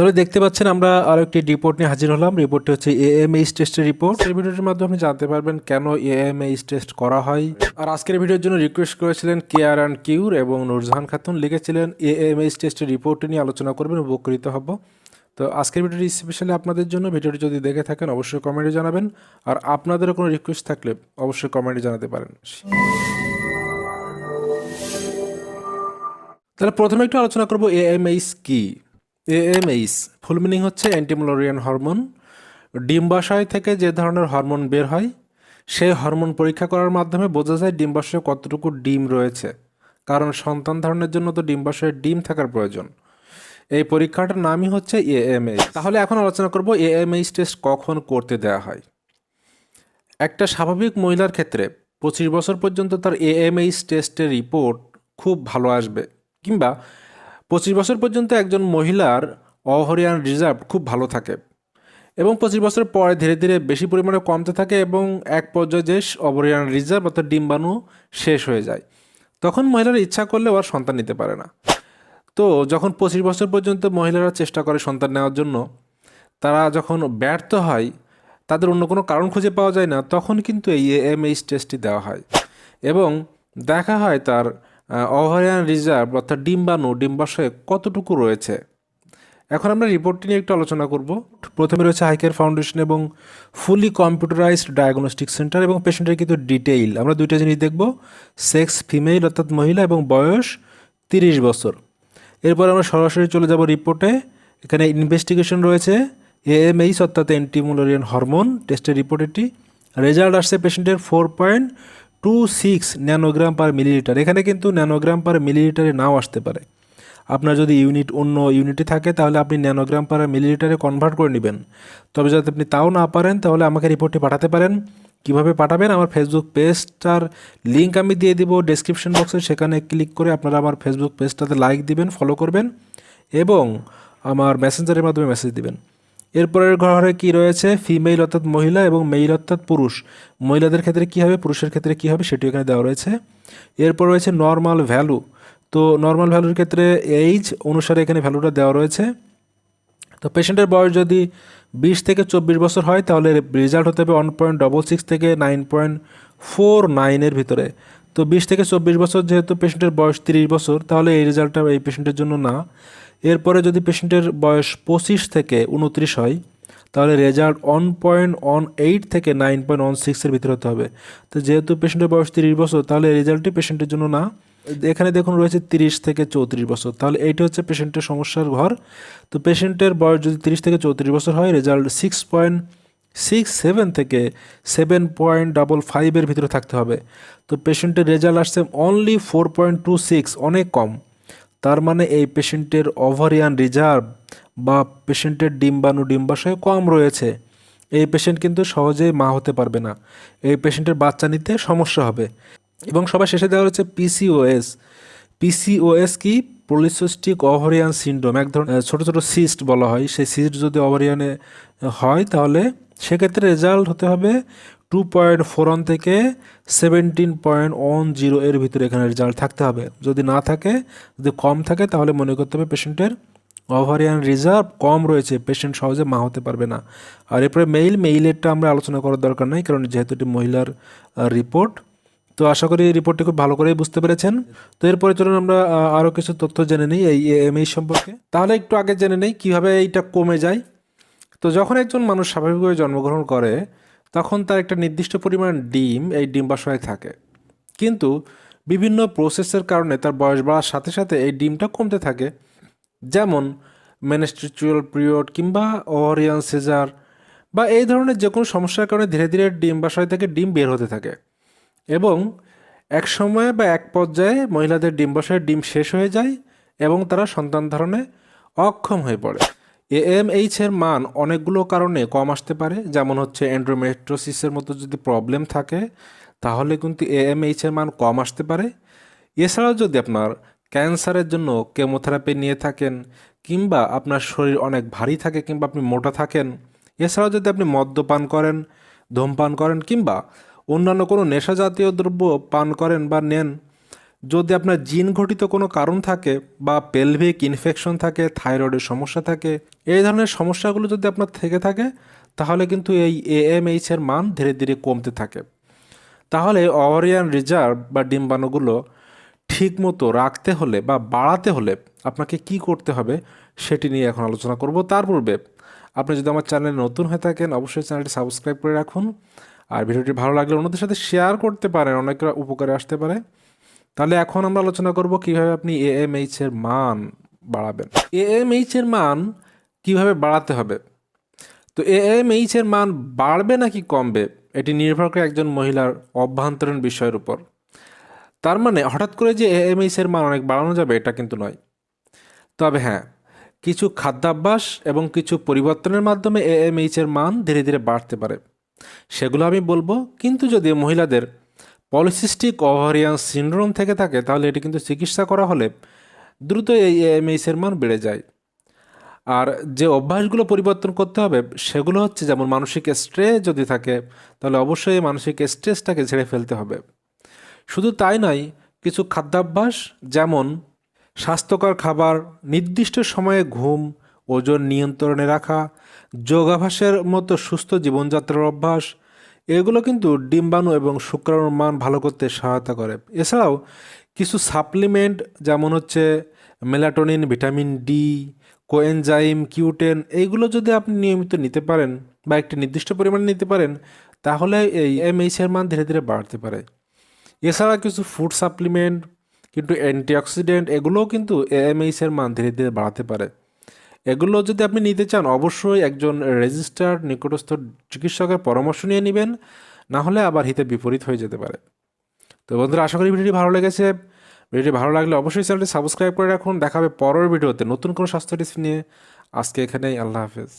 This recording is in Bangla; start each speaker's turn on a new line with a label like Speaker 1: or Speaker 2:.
Speaker 1: তাহলে দেখতে পাচ্ছেন আমরা আরও একটি রিপোর্ট নিয়ে হাজির হলাম। রিপোর্টটি হচ্ছে এএমএইচ টেস্টের রিপোর্ট এই ভিডিওটির মাধ্যমে আপনি জানতে পারবেন কেন এএমএইচ টেস্ট করা হয়। আর আজকের ভিডিওর জন্য রিকোয়েস্ট করেছিলেন কে আর অ্যান্ড কিউর এবং নুরজাহান খাতুন লিখেছিলেন এএমএইচ টেস্টের রিপোর্টটি নিয়ে আলোচনা করবেন, উপকৃত হব। তো আজকের ভিডিওটি স্পেশালি আপনাদের জন্য। ভিডিওটি যদি দেখে থাকেন, অবশ্যই কমেন্টে জানাবেন। আর আপনাদেরও কোনো রিকোয়েস্ট থাকলে অবশ্যই কমেন্টে জানাতে পারেন। তাহলে প্রথমে একটু আলোচনা করব এএমএইচ কি? এএমএইচ ফুল মিনিং হচ্ছে অ্যান্টিমোলোরিয়ান হরমোন ডিম্বাশয় থেকে যে ধরনের হরমোন বের হয় সেই হরমোন পরীক্ষা করার মাধ্যমে বোঝা যায় ডিম্বাশয়ে কতটুকু ডিম রয়েছে। কারণ সন্তান ধারণের জন্য তো ডিম্বাশয়ে ডিম থাকার প্রয়োজন। এই পরীক্ষাটার নামই হচ্ছে এএমএইচ তাহলে এখন আলোচনা করব এএমএইচ টেস্ট কখন করতে দেওয়া হয়। একটা স্বাভাবিক মহিলার ক্ষেত্রে পঁচিশ বছর পর্যন্ত তার এএমএইচ টেস্টের রিপোর্ট খুব ভালো আসবে, কিংবা পঁচিশ বছর পর্যন্ত একজন মহিলার অহরিয়ান রিজার্ভ খুব ভালো থাকে এবং পঁচিশ বছর পরে ধীরে ধীরে বেশি পরিমাণে কমতে থাকে এবং এক পর্যায়ে যে অবরিয়ান রিজার্ভ অর্থাৎ ডিম্বাণু শেষ হয়ে যায়। তখন মহিলারা ইচ্ছা করলে আর সন্তান নিতে পারে না। তো যখন পঁচিশ বছর পর্যন্ত মহিলারা চেষ্টা করে সন্তান নেওয়ার জন্য, তারা যখন ব্যর্থ হয়, তাদের অন্য কোনো কারণ খুঁজে পাওয়া যায় না, তখন কিন্তু এই এম এএমএইচ টেস্টটি দেওয়া হয় এবং দেখা হয় তার ওভারিয়ান রিজার্ভ অর্থাৎ ডিম্বাণু, ডিম্বাশয়ে কতটুকু রয়েছে? এখন আমরা রিপোর্টটি নিয়ে একটু আলোচনা করব। প্রথমে রয়েছে হাইকেয়ার ফাউন্ডেশন এবং ফুলি কম্পিউটারাইজড ডায়াগনস্টিক সেন্টার এবং পেশেন্টের কিন্তু ডিটেইল আমরা দুইটা জিনিস দেখব। সেক্স ফিমেল অর্থাৎ মহিলা এবং বয়স তিরিশ বছর। এরপর আমরা সরাসরি চলে যাব রিপোর্টে এখানে ইনভেস্টিগেশন রয়েছে। এএমএইচ অর্থাৎ অ্যান্টিমোলোরিয়ান হরমোন টেস্টের রিপোর্ট এটি। রেজাল্ট আসছে পেশেন্টের four point two six nanogram per millilitre এখানে কিন্তু ন্যানোগ্রাম পার মিলিলিটারে নাও আসতে পারে। আপনার যদি ইউনিট অন্য ইউনিটে থাকে, তাহলে আপনি ন্যানোগ্রাম পার মিলিলিটারে কনভার্ট করে নেবেন। তবে যদি আপনি তাও না পারেন, তাহলে আমাকে রিপোর্টটি পাঠাতে পারেন। কীভাবে পাঠাবেন? আমার ফেসবুক পেজটার লিঙ্ক আমি দিয়ে দিব ডেসক্রিপশন বক্সে সেখানে ক্লিক করে আপনারা আমার ফেসবুক পেজটাতে লাইক দিবেন ফলো করবেন এবং আমার মেসেঞ্জারের মাধ্যমে মেসেজ দিবেন। এরপরের ঘরে কি রয়েছে? ফিমেল অর্থাৎ মহিলা এবং মেইল অর্থাৎ পুরুষ। মহিলাদের ক্ষেত্রে কী হবে? পুরুষের ক্ষেত্রে কী হবে? সেটি এখানে দেওয়া রয়েছে। এরপর রয়েছে নর্মাল ভ্যালু তো নর্মাল ভ্যালুর ক্ষেত্রে এইজ অনুসারে এখানে ভ্যালুটা দেওয়া রয়েছে। তো পেশেন্টের বয়স যদি বিশ থেকে চব্বিশ বছর হয়, তাহলে রেজাল্ট হতে হবে ওয়ান পয়েন্ট ডবল সিক্স থেকে নাইন পয়েন্ট ফোর নাইনের ভিতরে। তো বিশ থেকে চব্বিশ বছর যেহেতু পেশেন্টের বয়স তিরিশ বছর, তাহলে এই রেজাল্টটা এই পেশেন্টের জন্য না। এরপরে যদি পেশেন্টের বয়স পঁচিশ থেকে উনত্রিশ হয়, তাহলে result one point one eight থেকে নাইন পয়েন্ট ওয়ান সিক্সের ভিতরে হতে হবে। তো যেহেতু পেশেন্টের বয়স তিরিশ বছর, তাহলে রেজাল্টটি পেশেন্টের জন্য না। এখানে দেখুন রয়েছে তিরিশ থেকে চৌত্রিশ বছর। তাহলে এইটি হচ্ছে পেশেন্টের সমস্যার ঘর। তো পেশেন্টের বয়স যদি তিরিশ থেকে চৌত্রিশ বছর হয়, result six point six seven থেকে সেভেন পয়েন্ট ডাবল ফাইভের ভিতরে থাকতে হবে। তো পেশেন্টের রেজাল্ট আসছে only four point two six অনেক কম। তার মানে এই পেশেন্টের ওভারিয়ান রিজার্ভ বা পেশেন্টের ডিম্বাণু ডিম্বাশয় কম রয়েছে। এই পেশেন্ট কিন্তু সহজেই মা হতে পারবে না। এই পেশেন্টের বাচ্চা নিতে সমস্যা হবে। এবং সবার শেষে দেওয়া হচ্ছে পিসিওএস পিসিওএস কি? পলিসিস্টিক ওভারিয়ান সিন্ড্রোম এক ধরনের ছোটো ছোটো সিস্ট বলা হয়। সেই সিস্ট যদি ওভারিয়ানে হয়, তাহলে সেক্ষেত্রে রেজাল্ট হতে হবে টু পয়েন্ট ফোর ওয়ান থেকে সেভেন্টিন পয়েন্ট ওয়ান জিরো এর ভিতরে এখানে রেজাল্ট থাকতে হবে। যদি না থাকে, যদি কম থাকে, তাহলে মনে করতে হবে পেশেন্টের ওভারিয়ান রিজার্ভ কম রয়েছে পেশেন্ট সহজে মা হতে পারবে না। আর এরপরে মেইল মেইলেরটা আমরা আলোচনা করার দরকার নাই, কারণ যেহেতু এটি মহিলার রিপোর্ট তো আশা করি এই রিপোর্টটি খুব ভালো করেই বুঝতে পেরেছেন। তো এরপরে চলুন আমরা আরও কিছু তথ্য জেনে নিই এই এমএই সম্পর্কে। তাহলে একটু আগে জেনে নিই কীভাবে এইটা কমে যায়। তো যখন একজন মানুষ স্বাভাবিকভাবে জন্মগ্রহণ করে তখন তার একটা নির্দিষ্ট পরিমাণ ডিম এই ডিম্বাশয়ে থাকে। কিন্তু বিভিন্ন প্রসেসের কারণে তার বয়স বাড়ার সাথে সাথে এই ডিমটা কমতে থাকে। যেমন মেনেস্ট্রিচুয়াল পিরিয়ড কিংবা ওভারিয়ান সিজার বা এই ধরনের যে কোনো সমস্যার কারণে ধীরে ধীরে ডিম্বাশয় থেকে ডিম বের হতে থাকে। এবং এক সময়ে বা এক পর্যায়ে মহিলাদের ডিম্বাশয়ের ডিম শেষ হয়ে যায় এবং তারা সন্তান ধারণে অক্ষম হয়ে পড়ে। এএমএইচ এর মান অনেকগুলো কারণে কম আসতে পারে, যেমন হচ্ছে অ্যান্ড্রোমেট্রোসিসের মতো যদি প্রবলেম থাকে, তাহলে কিন্তু এএমএইচ এর মান কম আসতে পারে। এছাড়াও যদি আপনার ক্যান্সারের জন্য কেমোথেরাপি নিয়ে থাকেন, কিংবা আপনার শরীর অনেক ভারী থাকে, কিংবা আপনি মোটা থাকেন, এছাড়াও যদি আপনি মদ্যপান করেন, ধূমপান করেন, কিংবা অন্যান্য কোনো নেশা জাতীয় দ্রব্য পান করেন বা নেন যদি আপনার জিন ঘটিত কোনো কারণ থাকে বা পেলভিক ইনফেকশন থাকে, থাইরয়েডের সমস্যা থাকে, এই ধরনের সমস্যাগুলো যদি আপনার থেকে থাকে, তাহলে কিন্তু এই এএমএইচ এর মান ধীরে ধীরে কমতে থাকে। তাহলে অভারিয়ান রিজার্ভ বা ডিম্বাণুগুলো ঠিক মতো রাখতে হলে বা বাড়াতে হলে আপনাকে কি করতে হবে সেটি নিয়ে এখন আলোচনা করব। তার পূর্বে আপনি যদি আমার চ্যানেলে নতুন হয়ে থাকেন, অবশ্যই চ্যানেলটি সাবস্ক্রাইব করে রাখুন। আর ভিডিওটি ভালো লাগলে অন্যদের সাথে শেয়ার করতে পারেন, অনেকের উপকারে আসতে পারে। তাহলে এখন আমরা আলোচনা করব কীভাবে আপনি এএমএইচ এর মান বাড়াবেন। এএমএইচ এর মান কীভাবে বাড়াতে হবে? তো এএমএইচ এর মান বাড়বে নাকি কমবে, এটি নির্ভর করে একজন মহিলার অভ্যন্তরীণ বিষয়ের উপর। তার মানে হঠাৎ করে যে এএমএইচ এর মান অনেক বাড়ানো যাবে, এটা কিন্তু নয়। তবে হ্যাঁ কিছু খাদ্যাভ্যাস এবং কিছু পরিবর্তনের মাধ্যমে এএমএইচ এর মান ধীরে ধীরে বাড়তে পারে। সেগুলো আমি বলব, কিন্তু যদি মহিলাদের পলিসিস্টিক ওভারিয়ান সিন্ড্রোম থেকে থাকে, তাহলে এটি কিন্তু চিকিৎসা করা হলে দ্রুত এই এএমএইচ এর মান বেড়ে যায়। আর যে অভ্যাসগুলো পরিবর্তন করতে হবে, সেগুলো হচ্ছে যেমন মানসিক স্ট্রেস যদি থাকে, তাহলে অবশ্যই মানসিক স্ট্রেসটাকে ঝেড়ে ফেলতে হবে। শুধু তাই নয়, কিছু খাদ্যাভ্যাস যেমন স্বাস্থ্যকর খাবার, নির্দিষ্ট সময়ে ঘুম, ওজন নিয়ন্ত্রণে রাখা, যোগাভ্যাসের মতো সুস্থ জীবনযাত্রার অভ্যাস এগুলো কিন্তু ডিম্বাণু এবং শুক্রাণুর মান ভালো করতে সহায়তা করে। এছাড়াও কিছু সাপ্লিমেন্ট যেমন হচ্ছে melatonin vitamin D coenzyme Q ten এইগুলো যদি আপনি নিয়মিত নিতে পারেন বা একটি নির্দিষ্ট পরিমাণে নিতে পারেন, তাহলে এই এমএইচ এর মান ধীরে ধীরে বাড়তে পারে। এছাড়া কিছু ফুড সাপ্লিমেন্ট কিন্তু অ্যান্টিঅক্সিডেন্ট এগুলোও কিন্তু এএমএইচ এর মান ধীরে ধীরে বাড়াতে পারে। এগুলো যদি আপনি নিতে চান, অবশ্যই একজন রেজিস্টার্ড নিকটস্থ চিকিৎসকের পরামর্শ নিয়ে নেবেন, না হলে আবার হিতে বিপরীত হয়ে যেতে পারে। তো বন্ধুরা, আশা করি ভিডিওটি ভালো লেগেছে। ভিডিওটি ভালো লাগলে অবশ্যই চ্যানেলটি সাবস্ক্রাইব করে রাখুন। দেখাবে পরের ভিডিওতে নতুন কোনো স্বাস্থ্য টিপস নিয়ে। আজকে এখানেই, আল্লাহ হাফেজ।